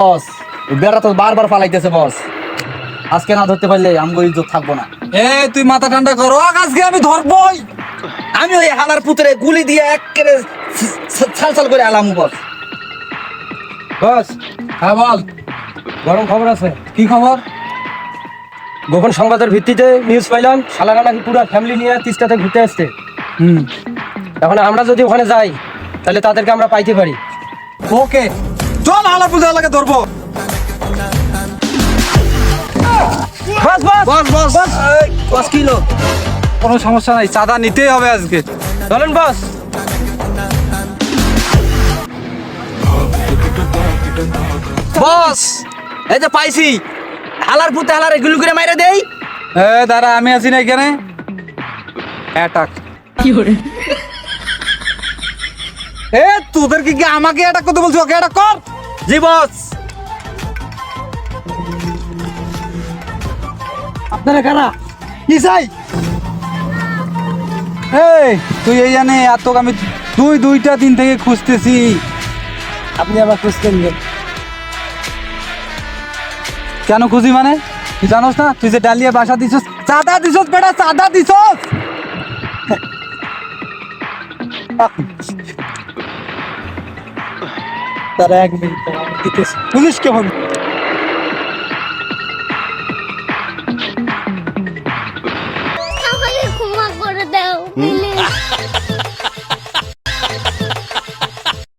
বস বেড়া তো বারবার ফালাইতেছে বস। আজকে না ধরতে পারলে আমগো ইজ্জত থাকব না। এ তুই মাথা ঠান্ডা করো আজকে আমি ধরবই। আমি ওই হালার পুতরে গুলি দিয়ে একেবারে ছাল ছাল করে আলাম বস। বস হ্যাঁ বল গরম খবর আছে। কি খবর? গোপন সংবাদের ভিত্তিতে নিউজ পাইলাম শালারা নাকি পুরো ফ্যামিলি নিয়ে তিস্তাতে ঘুরতে আসছে। হুম। এখন আমরা যদি ওখানে যাই তাহলে তাদেরকে আমরা পাইতে পারি। ওকে। চল হালা পূজা লাগে ধরবো। বাস বাস। বস বস। বস। বস কিলো কোনো সমস্যা নাই চাঁদা নিতেই হবে আজকে। চলেন বস। বস এই যে পাইছি। হালার পুতে হালার গুলি করে মাইরে দেই। এ দাঁড়া আমি আছি না এখানে। অ্যাটাক। এ তোদের কি কি আমাকে অ্যাটাক করতে বলছো? ওকে অ্যাটাক কর। জি আপনারা কারা? কি চাই এই, তুই এই জানে তোকে আমি দুই, দুইটা দিন থেকে খুঁজতেছি। আপনি আবার খুঁজতেন কেন খুঁজি মানে? তুই জানোস না? তুই যে ডালিয়া বাসা দিছস, চাঁদা দিছস বেটা, চাঁদা দিছস! তারা এক মিনিট পুলিশ পুলিশকে ফোন দাও।